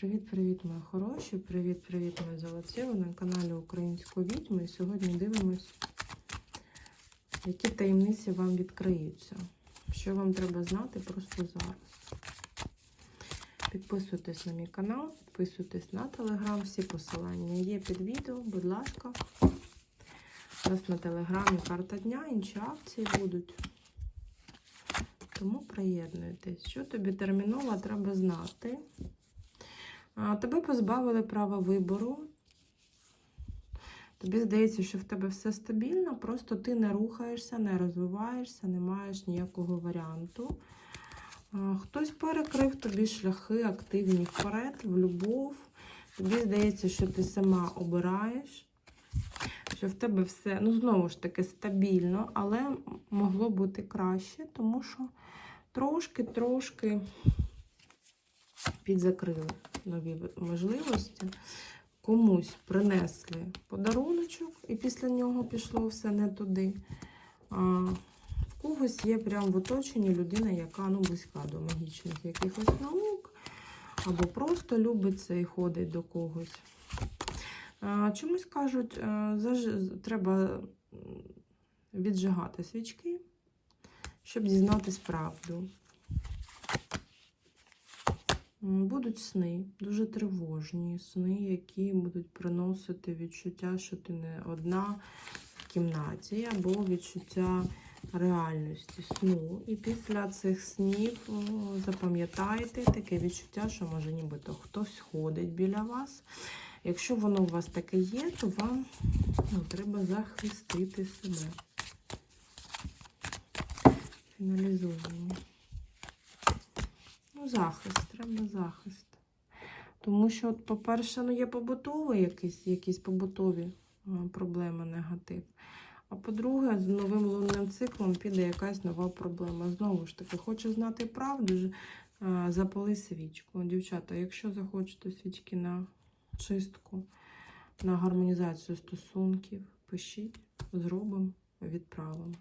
Привіт-привіт, мої хороші! Привіт-привіт, мої золоті! Ви на каналі Української відьми. І сьогодні дивимось, які таємниці вам відкриються. Що вам треба знати просто зараз. Підписуйтесь на мій канал, підписуйтесь на телеграм, всі посилання є під відео, будь ласка. У нас на телеграмі карта дня, інші акції будуть. Тому приєднуйтесь. Що тобі терміново треба знати? Тебе позбавили права вибору. Тобі здається, що в тебе все стабільно, просто ти не рухаєшся, не розвиваєшся, не маєш ніякого варіанту. Хтось перекрив тобі шляхи активні вперед, в любов. Тобі здається, що ти сама обираєш, що в тебе все, ну, знову ж таки, стабільно, але могло бути краще, тому що трошки-трошки підзакрили нові можливості. Комусь принесли подаруночок, і після нього пішло все не туди. А в когось є прямо в оточенні людина, яка ну, близька до магічних якихось наук, або просто любить це і ходить до когось. А, чомусь кажуть, заж... треба віджигати свічки, щоб дізнатись правду. Будуть сни, дуже тривожні сни, які будуть приносити відчуття, що ти не одна в кімнаті, або відчуття реальності сну. І після цих снів запам'ятайте таке відчуття, що може нібито хтось ходить біля вас. Якщо воно у вас таке є, то вам ну, треба захистити себе. Фіналізуємо. Ну, захист, треба захист. Тому що, по-перше, ну, є побутові якісь, якісь побутові проблеми, негатив. А по-друге, з новим лунним циклом піде якась нова проблема. Знову ж таки, хочу знати правду, запали свічку. Дівчата, якщо захочете свічки на чистку, на гармонізацію стосунків, пишіть, зробимо, відправимо.